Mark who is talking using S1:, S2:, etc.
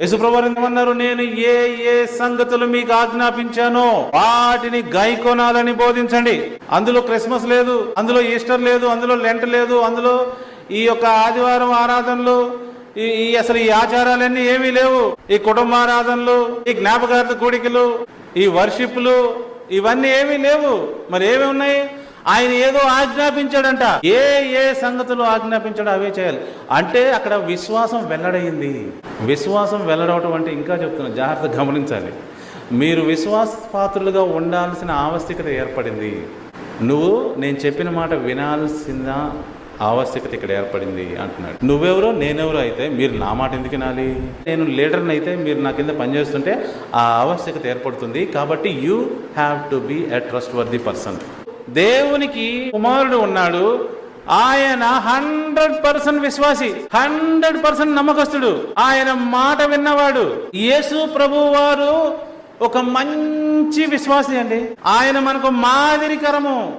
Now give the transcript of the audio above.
S1: యేసుప్రభు ఏమన్నారు నేను ఏ ఏ సంగతులు మీకు ఆజ్ఞాపించానో వాటిని గైకొనాలని బోధించండి. అందులో క్రిస్మస్ లేదు అందులో ఈస్టర్ లేదు అందులో లెంట్ లేదు అందులో ఈ యొక్క ఆదివారం ఆరాధనలు ఈ ఈ అసలు ఈ ఆచారాలన్నీ ఏమీ లేవు. ఈ కుటుంబ ఆరాధనలు ఈ జ్ఞాపకార్థ కూడికలు ఈ వర్షిప్లు ఇవన్నీ ఏమీ లేవు. మరి ఏమి ఉన్నాయి? ఆయన ఏదో ఆజ్ఞాపించాడంట. ఏ ఏ సంగతులు ఆజ్ఞాపించాడో అవే చేయాలి. అంటే అక్కడ విశ్వాసం వెల్లడైంది. విశ్వాసం వెల్లడవటం అంటే ఇంకా చెప్తున్నా జాగ్రత్త గమనించాలి. మీరు విశ్వాసపాత్రులుగా ఉండాల్సిన ఆవశ్యకత ఏర్పడింది. నువ్వు నేను చెప్పిన మాట వినాల్సిన ఆవశ్యకత ఇక్కడ ఏర్పడింది అంటున్నాడు. నువ్వెవరో నేనెవరో అయితే మీరు నా మాట ఎందుకు వినాలి? నేను లీడర్ని అయితే మీరు నా కింద పనిచేస్తుంటే ఆ ఆవశ్యకత ఏర్పడుతుంది. కాబట్టి you have to be a trustworthy person దేవునికి కుమారుడు ఉన్నాడు. ఆయన హండ్రెడ్ పర్సెంట్ విశ్వాసి హండ్రెడ్ పర్సెంట్ నమ్మకస్తుడు. ఆయన మాట విన్నవాడు. యేసు ప్రభు వారు ఒక మంచి విశ్వాసి అండి. ఆయన మనకు మాదిరికరము.